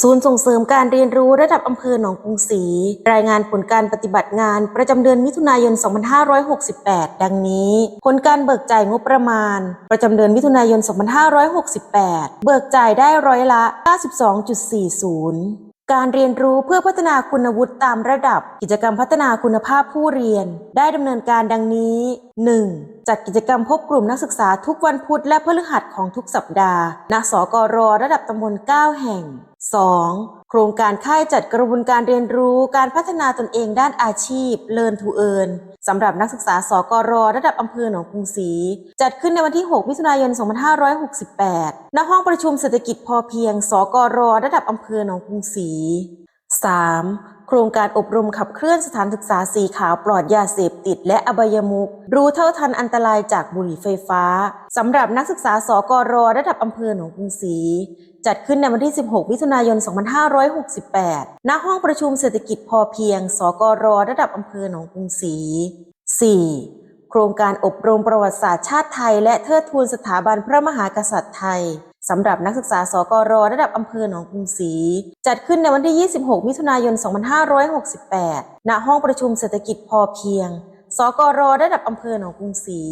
ศูนย์ส่งเสริมการเรียนรู้ระดับอำเภอหนองกรุงศรีรายงานผลการปฏิบัติงานประจำเดือนมิถุนายน 2568 ดังนี้ ผลการเบิกจ่ายงบประมาณ ประจำเดือนมิถุนายน 2568 เบิกจ่ายได้ร้อยละ 92.40 การเรียนรู้เพื่อพัฒนาคุณวุฒิตามระดับ กิจกรรมพัฒนาคุณภาพผู้เรียน ได้ดำเนินการดังนี้ 1. จัดกิจกรรมพบกลุ่มนักศึกษาทุกวันพุธและพฤหัสของทุกสัปดาห์ ณ สกรระดับตำบล 9 แห่ง 2. โครงการค่ายจัดกระบวนการเรียนรู้การพัฒนาตนเองด้านอาชีพ Learn to Earn สำหรับนักศึกษาสกรระดับอำเภอหนองกรุงศรีจัดขึ้นในวันที่ 6 มิถุนายน 2568 ณ ห้องประชุมเศรษฐกิจพอเพียง สกรระดับอำเภอหนองกรุงศรี 3. โครงการอบรมขับเคลื่อนสถานศึกษาสีขาวปลอดยาเสพติด และอบายมุขรู้เท่าทันอันตรายจากบุหรี่ไฟฟ้าสำหรับนักศึกษาสกรระดับอำเภอหนองกรุงศรีจัดขึ้นในวันที่ 16 มิถุนายน 2568 ณ ห้องประชุมเศรษฐกิจพอเพียง สกรระดับอำเภอหนองกรุงศรี 4. โครงการอบรมประวัติศาสตร์ชาติไทย และเทิดทูนสถาบันพระมหากษัตริย์ไทย สำหรับนักศึกษาสกรระดับอำเภอหนองกรุงศรีจัดขึ้นในวันที่ 26 มิถุนายน 2568 ณ ห้องประชุมเศรษฐกิจพอเพียง สกรระดับอำเภอหนองกรุงศรี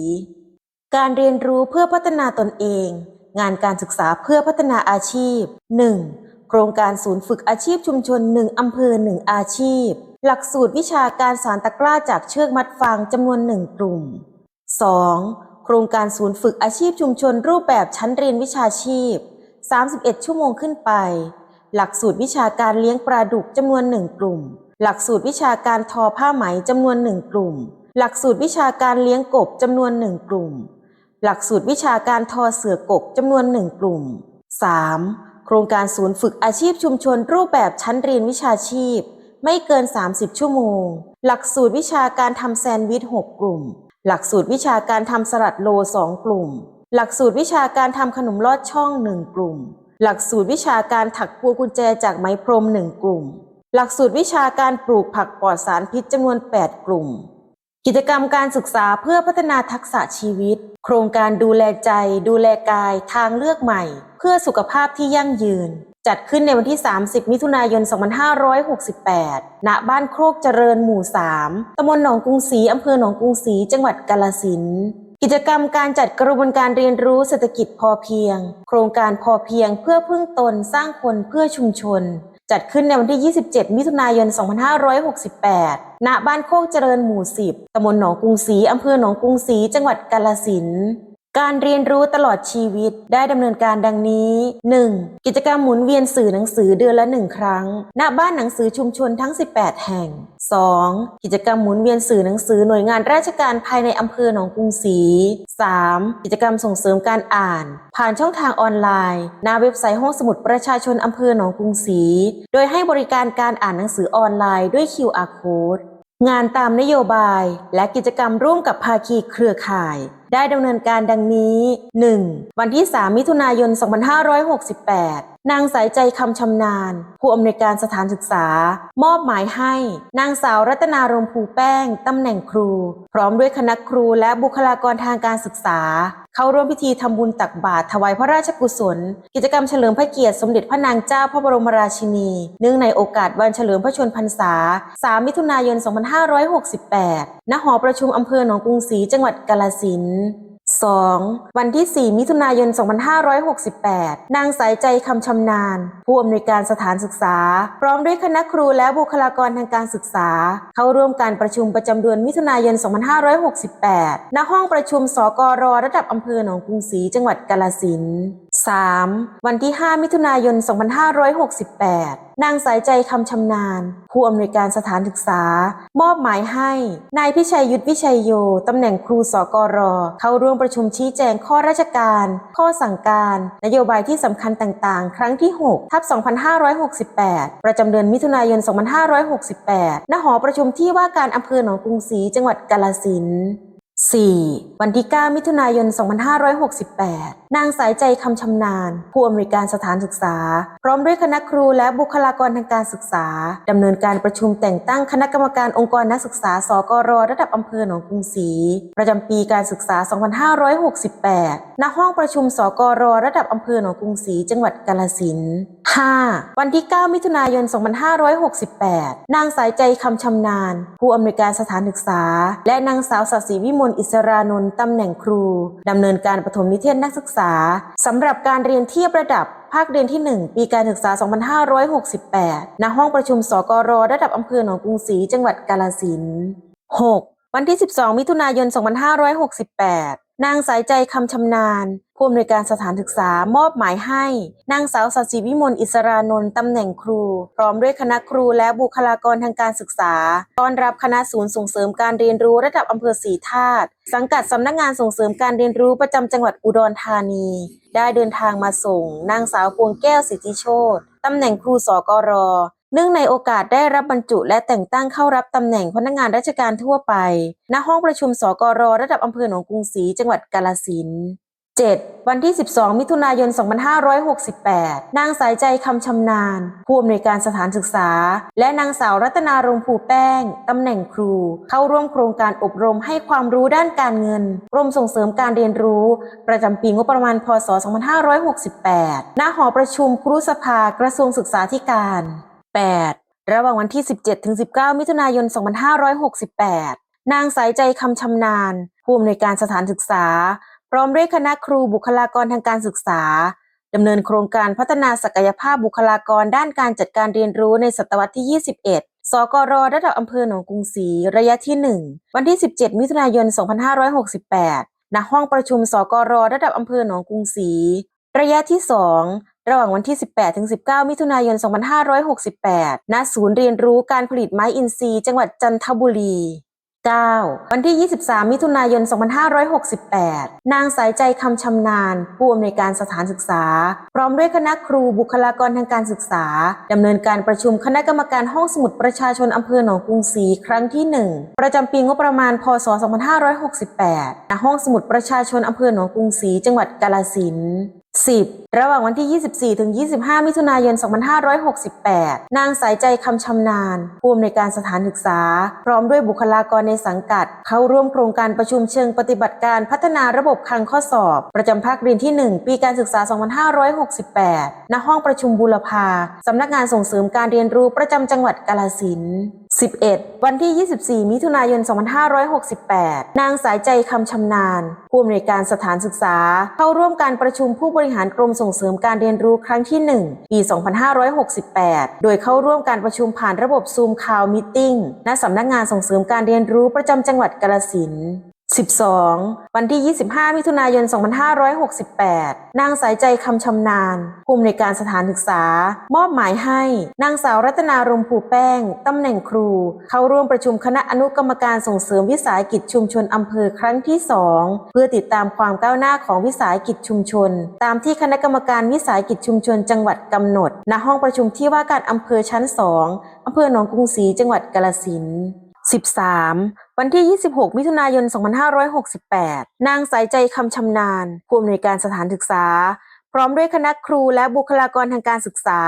การเรียนรู้เพื่อพัฒนาตนเอง งานการศึกษาเพื่อพัฒนาอาชีพ 1. โครงการศูนย์ฝึกอาชีพชุมชน 1 อำเภอ 1 อาชีพ หลักสูตรวิชาการสารตะกร้าจากเชือกมัดฟางจำนวน 1 กลุ่ม 2. โครงการศูนย์ฝึกอาชีพชุมชนรูปแบบชั้นเรียนวิชาชีพ 31 ชั่วโมงขึ้นไป หลักสูตรวิชาการเลี้ยงปลาดุกจำนวน 1 กลุ่ม หลักสูตรวิชาการทอผ้าไหมจำนวน 1 กลุ่ม หลักสูตรวิชาการเลี้ยงกบจำนวน 1 กลุ่ม หลักสูตรวิชาการทอเสือกกจำนวน 1 กลุ่ม 3. โครงการศูนย์ฝึกอาชีพชุมชนรูปแบบชั้นเรียนวิชาชีพ ไม่เกิน 30 ชั่วโมง หลักสูตรวิชาการทำแซนด์วิช 6 กลุ่ม หลักสูตรวิชาการทำสลัดโล 2 กลุ่ม หลักสูตรวิชาการทำขนมลอดช่อง 1 กลุ่ม หลักสูตรวิชาการถักพวงกุญแจจากไม้พรม 1 กลุ่ม หลักสูตรวิชาการปลูกผักปลอดสารพิษจำนวน 8 กลุ่ม กิจกรรมการศึกษาเพื่อพัฒนาทักษะชีวิต โครงการดูแลใจ ดูแลกาย ทางเลือกใหม่ เพื่อสุขภาพที่ยั่งยืน จัดขึ้นในวันที่ 30 มิถุนายน 2568 ณ บ้านโครกเจริญหมู่ 3ตำบลหนองกรุงศรีอำเภอหนองกรุงศรี จังหวัดกาฬสิน กิจกรรมการจัดกระบวนการเรียนรู้เศรษฐกิจพอเพียง โครงการพอเพียงเพื่อพึ่งตนสร้างคนเพื่อชุมชน จัดขึ้นในวันที่ 27 มิถุนายน 2568 ณ บ้านโคกเจริญหมู่ 10ตำบลหนองกรุงศรีอำเภอหนองกรุงศรี จังหวัดกาฬสิน การเรียนรู้ตลอดชีวิตได้ดำเนินการดังนี้ 1. กิจกรรมหมุนเวียนสื่อหนังสือเดือนละหนึ่งครั้ง ณ บ้านหนังสือชุมชนทั้ง 18 แห่ง 2. กิจกรรมหมุนเวียนสื่อหนังสือหน่วยงานราชการภายในอำเภอหนองกรุงศรี 3. กิจกรรมส่งเสริมการอ่าน ผ่านช่องทางออนไลน์ หน้าเว็บไซต์ห้องสมุดประชาชนอำเภอหนองกรุงศรี โดยให้บริการการอ่านหนังสือออนไลน์ด้วย QR code งานตามนโยบายและกิจกรรมร่วมกับภาคีเครือข่าย ได้ดำเนินการดังนี้ 1. วันที่ 3 มิถุนายน 2568 นางสายใจคำชำนาญ ผู้อำนวยการสถานศึกษา มอบหมายให้ นางสาวรัตนารมภูแป้งตำแหน่งครู พร้อมด้วยคณะครูและบุคลากรทางการศึกษา เข้าร่วมพิธีทำบุญตักบาตรถวายพระราชกุศล กิจกรรมเฉลิมพระเกียรติสมเด็จพระนางเจ้าพระบรมราชินี เนื่องในโอกาสวันเฉลิมพระชนพรรษา 3 มิถุนายน 2568 ณ หอประชุมอำเภอหนองกรุงศรีจังหวัดกาฬสินธุ์ 2. วันที่ 4 มิถุนายน 2568 นางสายใจคำชำนาญ ผู้อำนวยการสถานศึกษา พร้อมด้วยคณะครูและบุคลากรทางการศึกษา เข้าร่วมการประชุมประจำเดือนมิถุนายน 2568 ณ ห้องประชุมสกรระดับอำเภอหนองกรุงศรีจังหวัดกาฬสิน 3. วันที่ 5 มิถุนายน 2568 นางสายใจคำชำนาญ ผู้อำนวยการสถานศึกษา มอบหมายให้นายพิชัยยุทธวิชัยโยตำแหน่งครูสกรเข้าร่วมประชุมชี้แจงข้อราชการ ข้อสั่งการ นโยบายที่สำคัญต่างๆ ครั้งที่ 6 ทับ 2568 ประจำเดือนมิถุนายน 2568 ณ หอประชุมที่ว่าการอำเภอหนองกรุงศรีจังหวัดกาฬสินธุ์ 4. วันที่ 9 มิถุนายน 2568 นางสายใจคำชำนาญ ผู้อำนวยการสถานศึกษา พร้อมด้วยคณะครูและบุคลากรทางการศึกษา ดำเนินการประชุมแต่งตั้งคณะกรรมการองค์กรนักศึกษา สกร ระดับอำเภอหนองกรุงศรี ประจำปีการศึกษา 2568 ณ ห้องประชุม สกร ระดับอำเภอหนองกรุงศรี จังหวัดกาฬสินธุ์ 5. วันที่ 9 มิถุนายน 2568 นางสายใจคำชำนาญ ผู้อำนวยการสถานศึกษา และนางสาวสัสีวิมลอิสรานนท์ตำแหน่งครูดำเนินการปฐมนิเทศนักศึกษาสำหรับการเรียนเทียบระดับภาคเรียนที่ 1 ปีการศึกษา 2568 ณ ห้องประชุมสกรระดับอำเภอหนองกรุงศรีจังหวัดกาฬสินธุ์ 6. วันที่ 12 มิถุนายน 2568 นางสายใจคำชำนาญผู้อำนวยการสถานศึกษามอบหมายให้ นางสาวสัสิวิมลอิสรานนท์ตำแหน่งครู พร้อมด้วยคณะครูและบุคลากรทางการศึกษา ต้อนรับคณะศูนย์ส่งเสริมการเรียนรู้ระดับอำเภอสีธาตุสังกัดสำนักงานส่งเสริมการเรียนรู้ประจำจังหวัดอุดรธานี ได้เดินทางมาส่ง นางสาวพวงแก้วสิทธิโชตตำแหน่งครูสกร เนื่องในโอกาสได้รับบรรจุและแต่งตั้งเข้ารับตำแหน่งพนักงานราชการทั่วไป ณ ห้องประชุมสกรระดับอำเภอหนองกรุงศรีจังหวัดกาฬสิน 7. วันที่ 12 มิถุนายน 2568 นางสายใจคำชำนาญ ผู้อำนวยการสถานศึกษา และนางสาวรัตนารงผูแป้ง ตำแหน่งครู เข้าร่วมโครงการอบรมให้ความรู้ด้านการเงิน กรมส่งเสริมการเรียนรู้ ประจำปีงบประมาณ พศ 2568 ณ หอประชุมครุสภากระทรวงศึกษาธิการ 8. ระหว่างวันที่ 17-19 มิถุนายน 2568 นางสายใจคำชำนาญ ผู้อำนวยการสถานศึกษา พร้อมด้วยคณะครูบุคลากรทางการศึกษาดำเนินโครงการพัฒนาศักยภาพบุคลากรด้านการจัดการเรียนรู้ในศตวรรษที่ 21สกรระดับอำเภอหนองกรุงศรีระยะที่ 1 วันที่ 17 มิถุนายน 2568 ณ ห้องประชุมสกรระดับอำเภอหนองกรุงศรีระยะที่ 2 ระหว่างวันที่ 18 ถึง 19 มิถุนายน 2568 ณ ศูนย์เรียนรู้การผลิตไม้อินทรีย์ จังหวัดจันทบุรี 9. วันที่ 23 มิถุนายน 2568 นางสายใจคำชำนาญ ผู้อำนวยการสถานศึกษา พร้อมด้วยคณะครูบุคลากรทางการศึกษา ดำเนินการประชุมคณะกรรมการห้องสมุดประชาชนอำเภอหนองกรุงศรีครั้งที่ 1 ประจำปีงบประมาณ พศ 2568 ณ ห้องสมุดประชาชนอำเภอหนองกรุงศรีจังหวัดกาฬสินธุ์ 10. ระหว่างวันที่ 24 ถึง 25 มิถุนายน 2568 นางสายใจคำชำนาญ ผู้อำนวยการสถานศึกษา พร้อมด้วยบุคลากรในสังกัด เข้าร่วมโครงการประชุมเชิงปฏิบัติการพัฒนาระบบคลังข้อสอบ ประจำภาคเรียนที่ 1 ปีการศึกษา 2568 ณ ห้องประชุมบูรพา สำนักงานส่งเสริมการเรียนรู้ประจำจังหวัดกาฬสิน 11. วันที่ 24 มิถุนายน 2568 นางสายใจคำชำนาญ ผู้อำนวยการสถานศึกษา เข้าร่วมการประชุมผู้บริหารกรมส่งเสริมการเรียนรู้ครั้งที่ 1 ปี 2568 โดยเข้าร่วมการประชุมผ่านระบบซูมคาวมิทติ้งณสำนักงานส่งเสริมการเรียนรู้ประจำจังหวัดกาฬสินธุ์ 12. วันที่ 25 มิถุนายน 2568 นางสายใจคำชำนาญ ผู้อำนวยการสถานศึกษา มอบหมายให้ นางสาวรัตนารมณ์ผูแป้ง ตำแหน่งครู เข้าร่วมประชุมคณะอนุกรรมการส่งเสริมวิสาหกิจชุมชนอำเภอครั้งที่ 2 เพื่อติดตามความก้าวหน้าของวิสาหกิจชุมชน ตามที่คณะกรรมการวิสาหกิจชุมชน จังหวัดกำหนด ณ ห้องประชุมที่ว่าการอำเภอชั้น 2อำเภอหนองกรุงศรีจังหวัดกาฬสินธุ์ 13. วันที่ 26 มิถุนายน 2568 นางสายใจคำชำนาญ ผู้อำนวยการสถานศึกษา พร้อมด้วยคณะครูและบุคลากรทางการศึกษา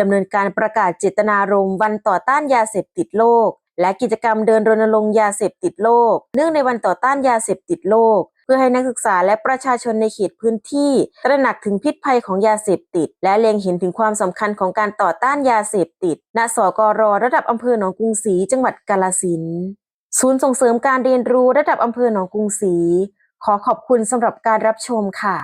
ดำเนินการประกาศเจตนารมณ์วันต่อต้านยาเสพติดโลก และกิจกรรมเดินรณรงค์ยาเสพติดโลก เนื่องในวันต่อต้านยาเสพติดโลก พื่อให้นักศึกษาและประชาชนในเขตพื้นที่ ตระหนักถึงพิษภัยของยาเสพติด และเล็งเห็นถึงความสำคัญของการต่อต้านยาเสพติด ณ สกรระดับอำเภอหนองกรุงศรีจังหวัดกาลสินศูนย์ส่งเสริมการเรียนรู้ระดับอำเภอหนองกรุงศรีขอขอบคุณสำหรับการรับชมค่ะ